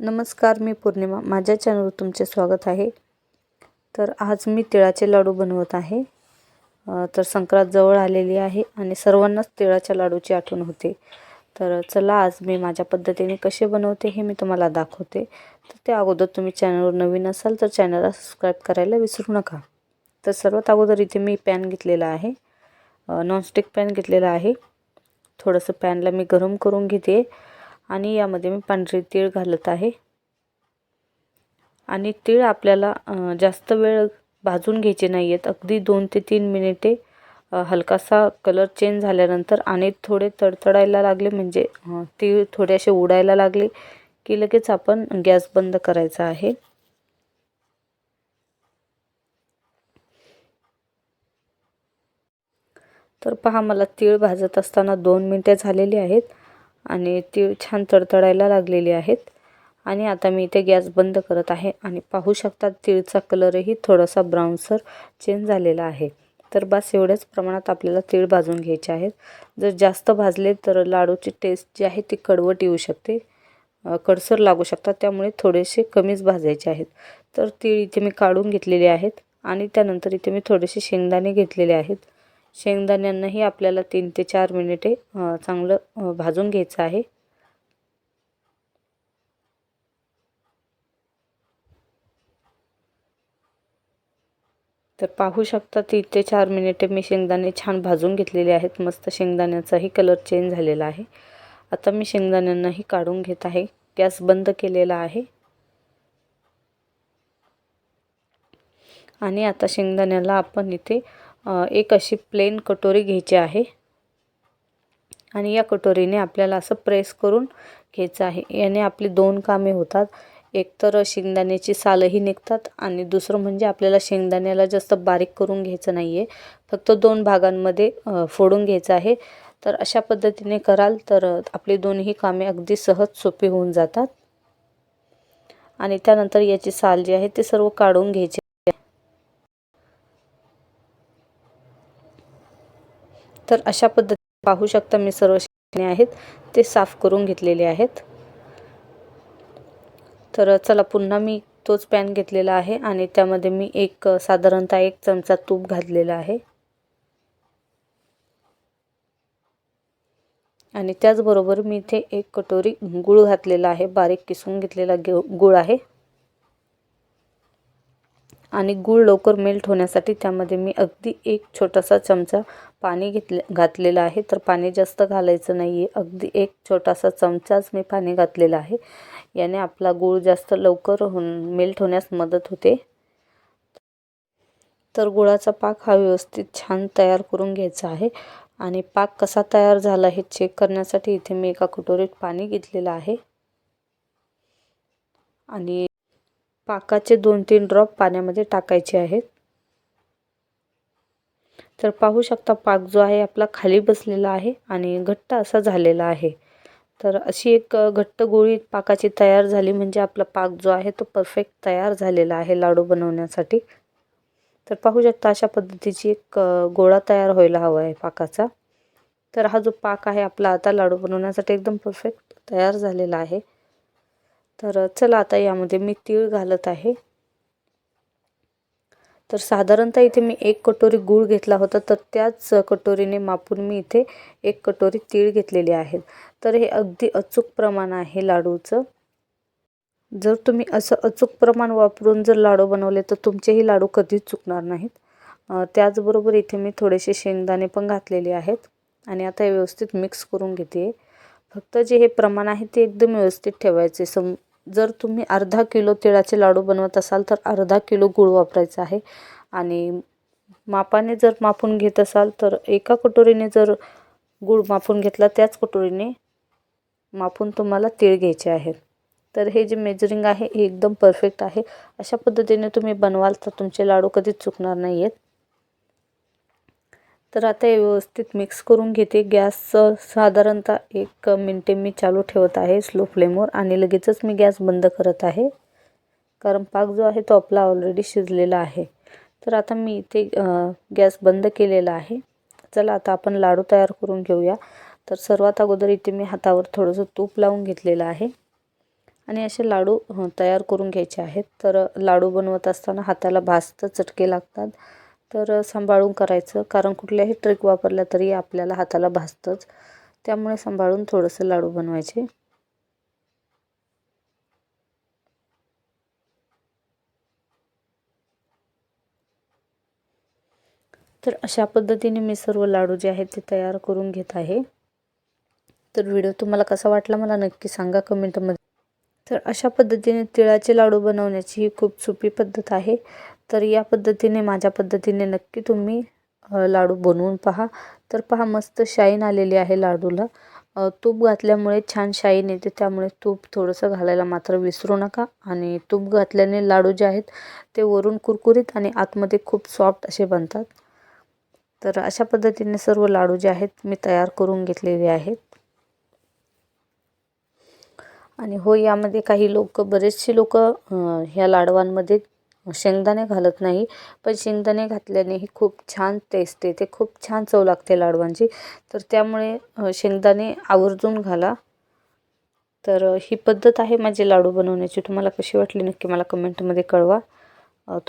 नमस्कार मी पौर्णिमा. माझ्या चॅनलवर तुमचे स्वागत आहे. तर आज मी तिळाचे लाडू बनवत आहे. तर संक्रांत जवळ आलेली आहे आणि सर्वांनाच तिळाच्या लाडूची आठवण होते. तर चला आज मी माझ्या पद्धतीने कसे बनवते हे मी तुम्हाला दाखवते. तर त्या अगोदर तुम्ही चॅनलवर नवीन असाल तर चॅनलला सबस्क्राईब करायला विसरू नका. तर सर्वात अगोदर इथे मी पॅन घेतलेला आहे. नॉनस्टिक पॅन घेतलेला आहे. थोडंसं पॅनला मी गरम करून घेते. आणि यामध्ये मी पांढरे तीळ घालत आहे. आणि तीळ आपल्याला जास्त वेळ भाजून घ्यायचे नाही आहेत अगदी दोन ते तीन मिनिटे हलकासा कलर चेंज झाल्यानंतर आणि थोडे तडतडायला लागले म्हणजे तीळ थोडे असे उडायला लागले की लगेच आपण गॅस बंद करायचा आहे. तर पहा मला तीळ भाजत असताना दोन मिनटे झालेली आहेत. आणि तीळ छान तडतडायला लागलेली आहेत. आणि आता मी इथे गॅस बंद करत आहे आणि पाहू शकता तिळचा कलरही थोडासा ब्राऊनसर चेंज झालेला आहे. तर बस एवढ्याच प्रमाणात आपल्याला तीळ भाजून घ्यायचे आहेत. जर जास्त भाजले तर लाडूची टेस्ट जी आहे ती कडवट येऊ शकते. कडसर लागू शकतात. त्यामुळे थोडेसे कमीच भाजायचे आहेत. तर तीळ इथे मी काढून घेतलेले आहेत आणि त्यानंतर इथे मी थोडेसे शेंगदाणे घेतलेले आहेत. शेंगदाण्यांनाही आपल्याला तीन ते चार मिनिटे चांगलं भाजून घ्यायचं आहे. तर पाहू शकता तीन ते चार मिनिटे मी शेंगदाणे छान भाजून घेतलेले आहेत. मस्त शेंगदाण्याचाही कलर चेंज झालेला आहे. आता मी शेंगदाण्यांनाही काढून घेत आहे. गॅस बंद केलेला आहे. आणि आता शेंगदाण्याला आपण इथे एक अशी प्लेन कटोरी घ्यायची आहे. आणि या कटोरीने आपल्याला असं प्रेस करून घ्यायचं आहे. याने आपली दोन कामे होतात. एक तर शेंगदाण्याची सालही निघतात आणि दुसरं म्हणजे आपल्याला शेंगदाण्याला जास्त बारीक करून घ्यायचं नाही आहे फक्त दोन भागांमध्ये फोडून घ्यायचं आहे. तर अशा पद्धतीने कराल तर आपली दोन्ही कामे अगदी सहज सोपी होऊन जातात. आणि त्यानंतर याची साल जी आहे ते सर्व काढून घ्यायची. तर अशा पद्धतीने पाहू शकता मी सर्व शेंगदाणे आहेत ते साफ करून घेतलेले आहेत. तर चला पुन्हा मी तोच पॅन घेतलेला आहे आणि त्यामध्ये मी एक साधारणतः एक चमचा तूप घातलेला आहे. आणि त्याचबरोबर मी इथे एक कटोरी गूळ घातलेला आहे बारीक किसून घेतलेला गूळ आहे. आणि गूळ लवकर मेल्ट होण्यासाठी त्यामध्ये मी अगदी एक छोटासा चमचा पाणी घेतले घातलेलं आहे. तर पाणी जास्त घालायचं नाही आहे अगदी एक छोटासा चमचाच मी पाणी घातलेलं आहे. याने आपला गूळ जास्त लवकर होऊन मेल्ट होण्यास मदत होते. तर गुळाचा पाक हा व्यवस्थित छान तयार करून घ्यायचा आहे. आणि पाक कसा तयार झाला हे चेक करण्यासाठी इथे मी एका कटोरीत पाणी घेतलेलं आहे. आणि पाकाचे दोन तीन ड्रॉप पाण्यामध्ये टाकायचे आहेत. तर पाहू शकता पाक जो आहे आपला खाली बसलेला आहे आणि घट्ट असा झालेला आहे. तर अशी एक घट्ट गोळी पाकाची तयार झाली म्हणजे आपला पाक जो आहे तो परफेक्ट तयार झालेला आहे लाडू बनवण्यासाठी. तर पाहू शकता अशा पद्धतीची एक गोळा तयार व्हायला हवा आहे पाकाचा. तर हा जो पाक आहे आपला आता लाडू बनवण्यासाठी एकदम परफेक्ट तयार झालेला आहे. तर चला आता यामध्ये मी तीळ घालत आहे. तर साधारणतः इथे मी एक कटोरी गूळ घेतला होता तर त्याच कटोरीने मापून मी इथे एक कटोरी तीळ घेतलेली आहेत तर हे अगदी अचूक प्रमाण आहे लाडूचं. जर तुम्ही असं अचूक प्रमाण वापरून जर लाडू बनवले तर तुमचेही लाडू कधीच चुकणार नाहीत. त्याचबरोबर इथे मी थोडेसे शेंगदाणे पण घातलेले आहेत. आणि आता हे व्यवस्थित मिक्स करून घेते फक्त जे हे प्रमाण आहे ते एकदम व्यवस्थित ठेवायचे. सम जर तुम्ही अर्धा किलो तिळाचे लाडू बनवत असाल तर अर्धा किलो गूळ वापरायचा आहे. आणि मापाने जर मापून घेत असाल तर एका कटोरीने जर गूळ मापून घेतला त्याच कटोरीने मापून तुम्हाला तीळ घ्यायचे आहेत तर हे जे मेजरिंग आहे हे एकदम परफेक्ट आहे. अशा पद्धतीने तुम्ही बनवाल तर तुमचे लाडू कधीच चुकणार नाही आहेत तर आता हे व्यवस्थित मिक्स करून घेते. गॅस साधारणतः एक मिनटे मी चालू ठेवत आहे स्लो फ्लेमवर आणि लगेचच मी गॅस बंद करत आहे. कारण पाक जो आहे तो आपला ऑलरेडी शिजलेला आहे. तर आता मी इथे गॅस बंद केलेला आहे. चला आता आपण लाडू तयार करून घेऊया. तर सर्वात अगोदर इथे मी हातावर थोडंसं तूप लावून घेतलेलं आहे. आणि असे लाडू तयार करून घ्यायचे आहेत. तर लाडू बनवत असताना हाताला भाजतं चटके लागतात. तर सांभाळून करायचं. कारण कुठल्याही ट्रिक वापरल्या तरी आपल्याला हाताला भासतंच. त्यामुळे सांभाळून थोडंसं लाडू बनवायचे. तर अशा पद्धतीने मी सर्व लाडू जे आहेत ते तयार करून घेत आहे. तर व्हिडिओ तुम्हाला कसा वाटला मला नक्की सांगा कमेंटमध्ये. तर अशा पद्धतीने तिळाचे लाडू बनवण्याची ही खूप सोपी पद्धत आहे. तर या पद्धतीने माझ्या पद्धतीने नक्की तुम्ही लाडू बनवून पहा. तर पहा मस्त शाईन आलेली आहे लाडूला. तूप घातल्यामुळे छान शाईन येते. त्यामुळे तूप थोडंसं घालायला मात्र विसरू नका. आणि तूप घातल्याने लाडू जे आहेत ते वरून कुरकुरीत आणि आतमध्ये खूप सॉफ्ट असे बनतात. तर अशा पद्धतीने सर्व लाडू जे आहेत मी तयार करून घेतलेले आहेत. आणि हो यामध्ये काही लोक बरेचसे लोक ह्या लाडवांमध्ये शेंगदाणे घालत नाही पण शेंगदाणे घातल्यानेही खूप छान टेस्ट येते खूप छान चव लागते लाडवांची. तर त्यामुळे शेंगदाणे आवर्जून घाला. तर ही पद्धत आहे माझी लाडू बनवण्याची. तुम्हाला कशी वाटली नक्की मला कमेंटमध्ये कळवा.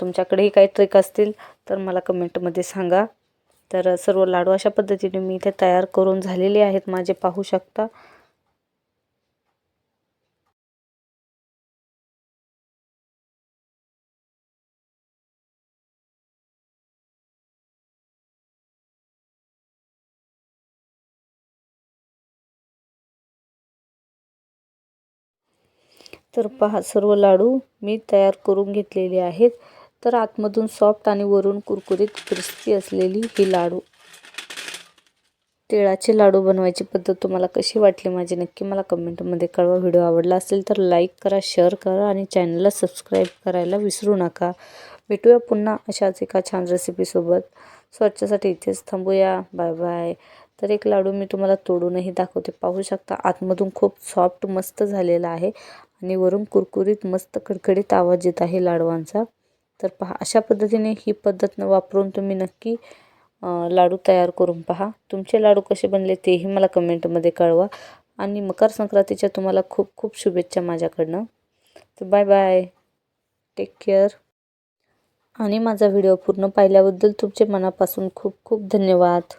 तुमच्याकडेही काही ट्रिक असतील तर मला कमेंटमध्ये सांगा. तर सर्व लाडू अशा पद्धतीने मी इथे तयार करून झालेले आहेत. माझे पाहू शकता. तर पहा सर्व लाडू मी तयार करून घेतलेले आहेत. तर आतमधून सॉफ्ट आणि वरून कुरकुरीत क्रिस्पी असलेली ही लाडू. तिळाचे लाडू बनवायची पद्धत तुम्हाला कशी वाटली माझी नक्की मला कमेंटमध्ये कळवा. व्हिडिओ आवडला असेल तर लाईक करा शेअर करा आणि चॅनलला सबस्क्राईब करायला विसरू नका. भेटूया पुन्हा अशाच एका छान रेसिपीसोबत स्वच्छसाठी इथेच थांबूया. बाय बाय तर एक लाडू मी तुम्हाला तोडूनही दाखवते. पाहू शकता आतमधून खूप सॉफ्ट मस्त झालेला आहे. आणि वरून कुरकुरीत मस्त कडकडीत आवाज येत आहे लाडवांचा. तर पहा अशा पद्धतीने ही पद्धत वापरून तुम्ही नक्की लाडू तयार करून पहा. तुमचे लाडू कसे बनले तेही मला कमेंटमध्ये कळवा. आणि मकर संक्रांतीच्या तुम्हाला खूप खूप शुभेच्छा माझ्याकडनं. तर बाय बाय. टेक केअर आणि माझा व्हिडिओ पूर्ण पाहिल्याबद्दल तुमचे मनापासून खूप खूप धन्यवाद.